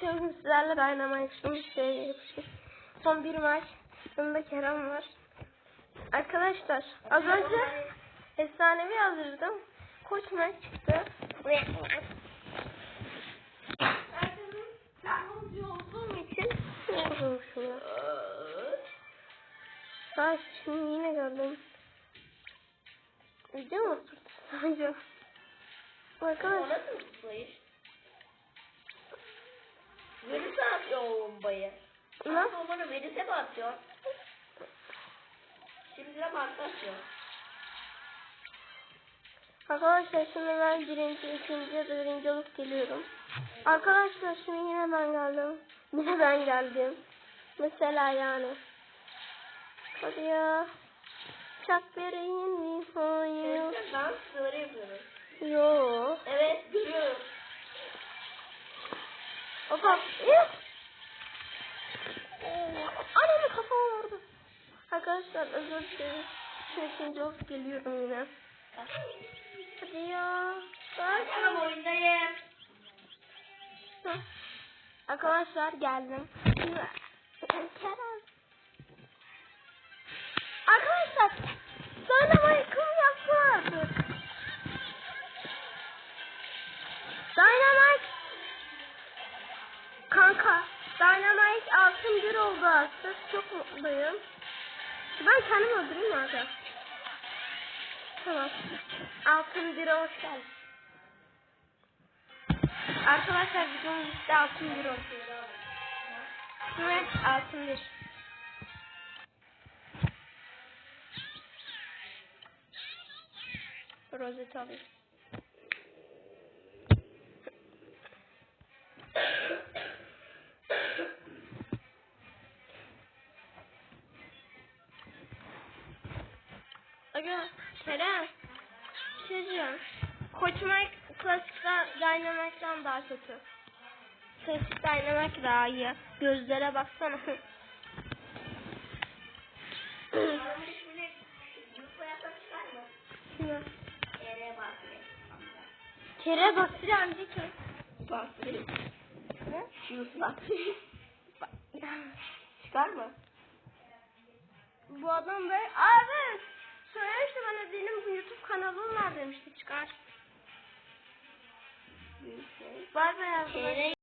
Arkadaşlar bugün sizlerle Dynamite bir şey yapacağız. Son bir maç. Yanında Kerem var. Arkadaşlar az önce efsanevi yazdırdım. Koç maç çıktı. Olduğum için yazdım şunu. Ha şimdi yine gördüm. Video mu tuttu? Arkadaşlar o bombayı. Sen bombanı virüse mi atıyor? Şimdi de patlatıyor. Arkadaşlar şimdi ben birinci, ikinci ya da birinci olup geliyorum. Arkadaşlar şimdi yine ben geldim. Yine ben geldim. Mesela yani. Hadi ya. Çak vereyim mi? Hayır. Dans yapıyoruz. Yo. Arkadaşlar özür dilerim. Şimdi ikinci olup geliyorum yine. Hadi ya. Ben Bak. sana oyundayım. Arkadaşlar geldim. Kerem. Arkadaşlar Dynamite'ım yaptı artık. Dynamite Kanka Dynamite altın bir oldu artık. Çok mutluyum. Ben kendimi öldüreyim mi abi? Tamam. Altın bire hoş geldin. Arkadaşlar videonun üstte altın bir oldu. Evet altın bir. Rozet. Aga Kerem bir şey diyeceğim. Koç Mike Klasik'ten Dynamite'dan daha kötü. Klasik Dynamite daha iyi. Gözlere baksana. Kere basıyor amca ki. Bak. Ne? Yusuf'a. Çıkar mı? Bu adam böyle abi benim bu YouTube kanalım var demişti çıkar. Bay bay arkadaşlar.